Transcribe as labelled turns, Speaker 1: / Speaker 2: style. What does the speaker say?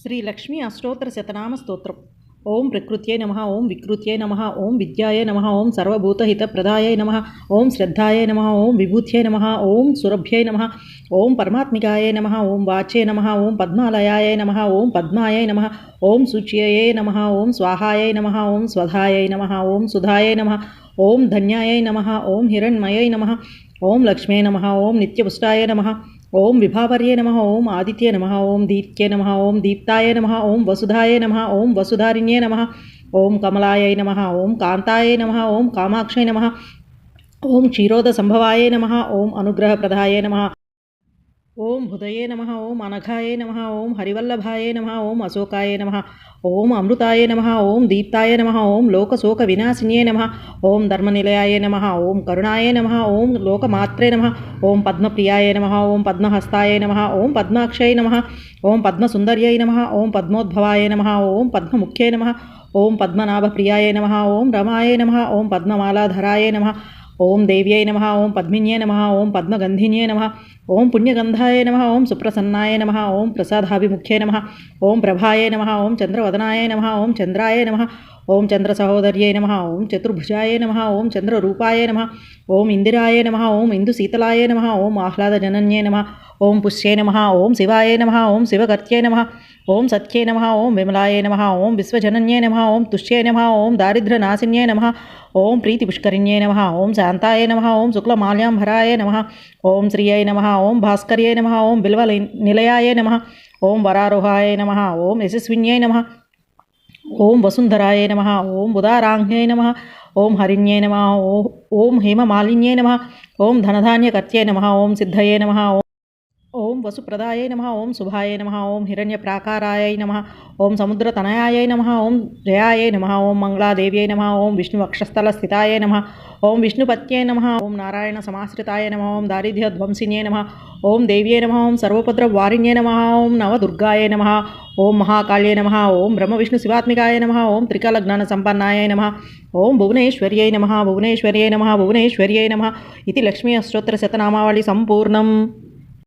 Speaker 1: శ్రీ లక్ష్మీ అష్టోత్తర శతనామ స్తోత్రం ఓం ప్రకృత్యై నమ ఓం వికృత్యై నమ ఓం విద్యాయ నమ ఓం సర్వభూతహిత ప్రదాయ నమ ఓం శ్రద్ధాయ నమ ఓం విభూత్యై నమ ఓం సురభ్యై నమ ఓం పరమాత్మికాయ నమ ఓం వాచ్యే నమ ఓం పద్మాలయాయ నమ ఓం పద్మాయ నమ ఓం శుచ్యయే నమ ఓం స్వాహాయ నమ ఓం స్వధాయ నమ ఓం సుధాయ నమ ఓం ధన్యాయ నమ ఓం హిరణ్మయై నమ ఓం లక్ష్మీ నమ ఓం నిత్యపుష్టాయ నమ ఓం విభావర్యే నమ ఓం ఆదిత్య నమ ఓం దీప్త్యే నమ ఓం దీప్తాయ నమ ఓం వసుధాయ నమ ఓం వసుధారిణ్యే నమ ఓం కమలాయ నమ ఓం కాంతాయ నమ ఓం కామాక్షయ నమ ఓం క్షీరోద సంభవాయ నమ ఓం అనుగ్రహప్రదాయ నమ ఓం హృదయే నమ ఓం అనఘాయ నమ ఓం హరివల్లభాయ నమ ఓం అశోకాయ నమ ఓం అమృతాయ నమ ఓం దీప్తాయ నమ ఓం లోకశోక వినాశిన్యే నమ ఓం ధర్మనిలయాయ నమ ఓం కరుణాయ నమ ఓం లోకమాత్రే నమ ఓం పద్మప్రియాయ నమ ఓం పద్మహస్తాయ నమ ఓం పద్మాక్షయ నమ ఓం పద్మసుందర్యై నమ ఓం పద్మోద్భవాయ నమ ఓం పద్మముఖ్యే నమ ఓం పద్మనాభప్రియాయ నమ ఓం రమాయ నమ ఓం పద్మమాలాధరాయ నమ ఓం దేవ్యై నమ ఓం పద్మిన్యే నమ ఓం పద్మగంధిన్యే నమ ఓం పుణ్యగంధాయ నమ ఓం సుప్రసన్నాయ నమ ఓం ప్రసాదాభిముఖ్యే నమ ఓం ప్రభాయ నమ ఓం చంద్రవదనాయ నమ ఓం చంద్రాయ నమ ఓం చంద్ర చంద్రసహోదర్యై నమ ఓం చతుర్భుజాయ నమ ఓం చంద్రరూపాయ నమ ఓం ఇందిరాయ నమ ఓం ఇందు శీతలాయ నమ ఓం ఆహ్లాదజనన్యే నమ ఓం పుష్యే నమ ఓం శివాయ నమ ఓం శివకర్త్యై నమ ఓం సత్యే నమ ఓం విమలాయ నమ ఓం విశ్వజనన్యే నమ ఓం తుష్యే నమ ఓం దారిద్ర్యనాశిన్యే నమ ఓం ప్రీతిపుష్కరిణ్యే నమ ఓం శాంతాయ నమ ఓం శుక్లమాల్యాంభరాయ నమ ఓం శ్రియై నమ ఓం భాస్కర్యై నమ ఓం బిల్వ నిలయాయ నమ ఓం వరారోహాయ నమ ఓం యశస్విన్యై నమ ఓం వసుంధరాయ నమ ఓం ఉదారాంఘ్యై నమ ఓం హరిణ్యై నమ ఓం హేమమాలిన్యై నమ ఓం ధనధాన్యకర్త్యై నమ ఓం సిద్ధయే నమ ఓం ఓం వసుప్రదాయ నమ ఓం శుభాయ నమ ఓం హిరణ్యప్రాకారాయై నమ ఓం సముద్ర తనయాయ నమ ఓం జయాయై నమ ఓం మంగళాదేవ్యై నమ ఓం విష్ణు వక్షస్థల స్థితాయ నమ ఓం విష్ణుపత్యై నమ ఓం నారాయణ సమాశ్రితాయ నమ ఓం దారిద్ర్య దారిద్ర్యధ్వంసిన్యై నమ ఓం దేవ్యై నమ ఓం సర్వపద్రవారిణ్యై నమ ఓం నవదుర్గాయ నమ ఓం మహాకాళ్యై నమ ఓం బ్రహ్మ విష్ణు శివాత్మికాయ నమ ఓం త్రికాల జ్ఞాన సంపన్నాయ నమ ఓం భువనేశ్వర్యై నమ భువనేశ్వర్యై నమ భువనేశ్వర్యై నమ ఇది లక్ష్మీ అష్టోత్తర శతనామావళి సంపూర్ణం